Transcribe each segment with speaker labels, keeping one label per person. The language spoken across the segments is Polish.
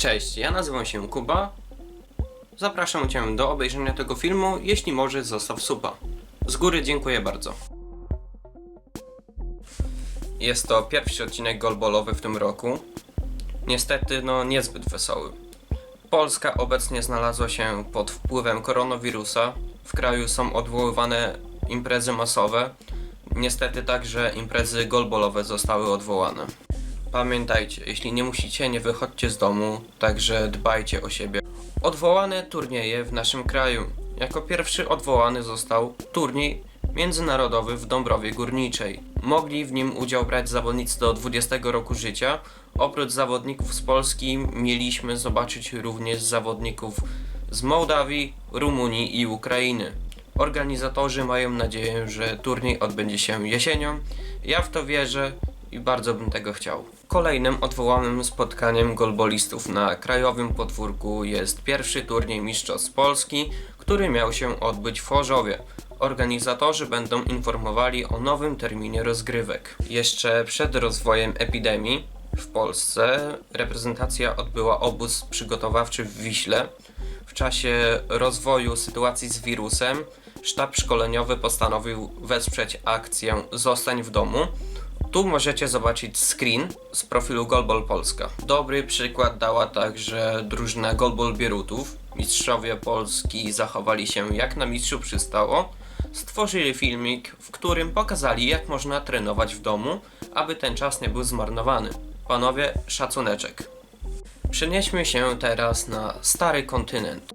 Speaker 1: Cześć, ja nazywam się Kuba. Zapraszam Cię do obejrzenia tego filmu, jeśli możesz zostaw suba. Z góry dziękuję bardzo. Jest to pierwszy odcinek golbolowy w tym roku. Niestety, no niezbyt wesoły. Polska obecnie znalazła się pod wpływem koronawirusa. W kraju są odwoływane imprezy masowe. Niestety także imprezy golbolowe zostały odwołane. Pamiętajcie, jeśli nie musicie, nie wychodźcie z domu, także dbajcie o siebie. Odwołane turnieje w naszym kraju. Jako pierwszy odwołany został turniej międzynarodowy w Dąbrowie Górniczej. Mogli w nim udział brać zawodnicy do 20 roku życia. Oprócz zawodników z Polski mieliśmy zobaczyć również zawodników z Mołdawii, Rumunii i Ukrainy. Organizatorzy mają nadzieję, że turniej odbędzie się jesienią. Ja w to wierzę i bardzo bym tego chciał. Kolejnym odwołanym spotkaniem golbolistów na krajowym podwórku jest pierwszy turniej Mistrzostw Polski, który miał się odbyć w Chorzowie. Organizatorzy będą informowali o nowym terminie rozgrywek. Jeszcze przed rozwojem epidemii w Polsce reprezentacja odbyła obóz przygotowawczy w Wiśle. W czasie rozwoju sytuacji z wirusem sztab szkoleniowy postanowił wesprzeć akcję Zostań w domu. Tu możecie zobaczyć screen z profilu Golbol Polska. Dobry przykład dała także drużyna Golbol Bierutów. Mistrzowie Polski zachowali się jak na mistrzu przystało. Stworzyli filmik, w którym pokazali jak można trenować w domu, aby ten czas nie był zmarnowany. Panowie, szacuneczek. Przenieśmy się teraz na stary kontynent.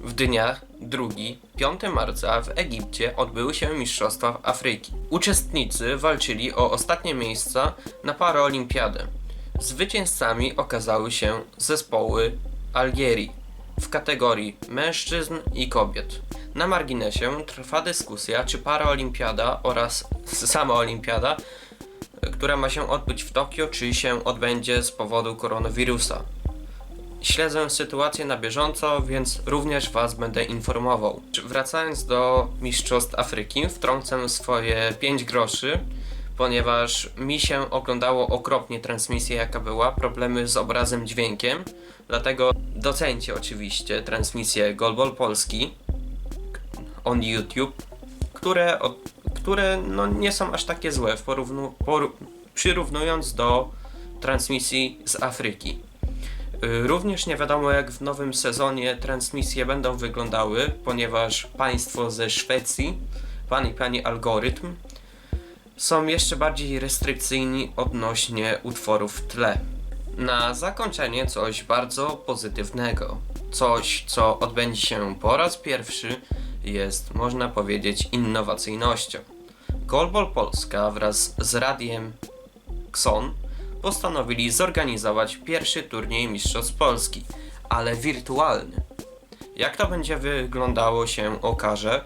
Speaker 1: W dniach 2-5 marca w Egipcie odbyły się Mistrzostwa Afryki. Uczestnicy walczyli o ostatnie miejsca na paraolimpiadę. Zwycięzcami okazały się zespoły Algierii w kategorii mężczyzn i kobiet. Na marginesie trwa dyskusja, czy paraolimpiada oraz sama olimpiada, która ma się odbyć w Tokio, czy się odbędzie z powodu koronawirusa. Śledzę sytuację na bieżąco, więc również Was będę informował. Wracając do Mistrzostw Afryki, wtrącę swoje 5 groszy, ponieważ mi się oglądało okropnie transmisję jaka była, problemy z obrazem, dźwiękiem, dlatego docencie oczywiście transmisję Golbol Polski on YouTube, które, które no, nie są aż takie złe w porównu, poru, przyrównując do transmisji z Afryki. Y, Również nie wiadomo jak w nowym sezonie transmisje będą wyglądały, ponieważ państwo ze Szwecji, pan i pani algorytm, są jeszcze bardziej restrykcyjni odnośnie utworów w tle. Na zakończenie coś bardzo pozytywnego. Coś, co odbędzie się po raz pierwszy, jest, można powiedzieć, innowacyjnością. Golbol Polska wraz z radiem Xon postanowili zorganizować pierwszy turniej Mistrzostw Polski, ale wirtualny. Jak to będzie wyglądało się okaże.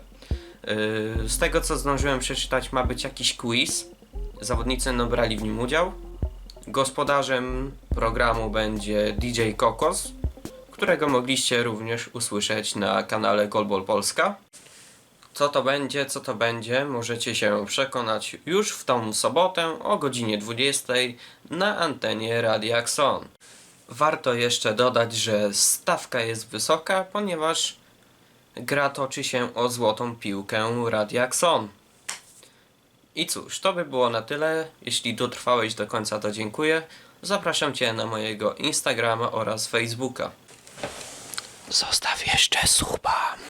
Speaker 1: Yy, Z tego co zdążyłem przeczytać ma być jakiś quiz. Zawodnicy no brali w nim udział. Gospodarzem programu będzie DJ Kokos, którego mogliście również usłyszeć na kanale Golbol Polska. Co to będzie, co to będzie, możecie się przekonać już w tą sobotę o godzinie 20 na antenie Radia Axon. Warto jeszcze dodać, że stawka jest wysoka, ponieważ gra toczy się o złotą piłkę Radia Axon. I cóż, to by było na tyle. Jeśli dotrwałeś do końca, to dziękuję. Zapraszam Cię na mojego Instagrama oraz Facebooka. Zostaw jeszcze suba.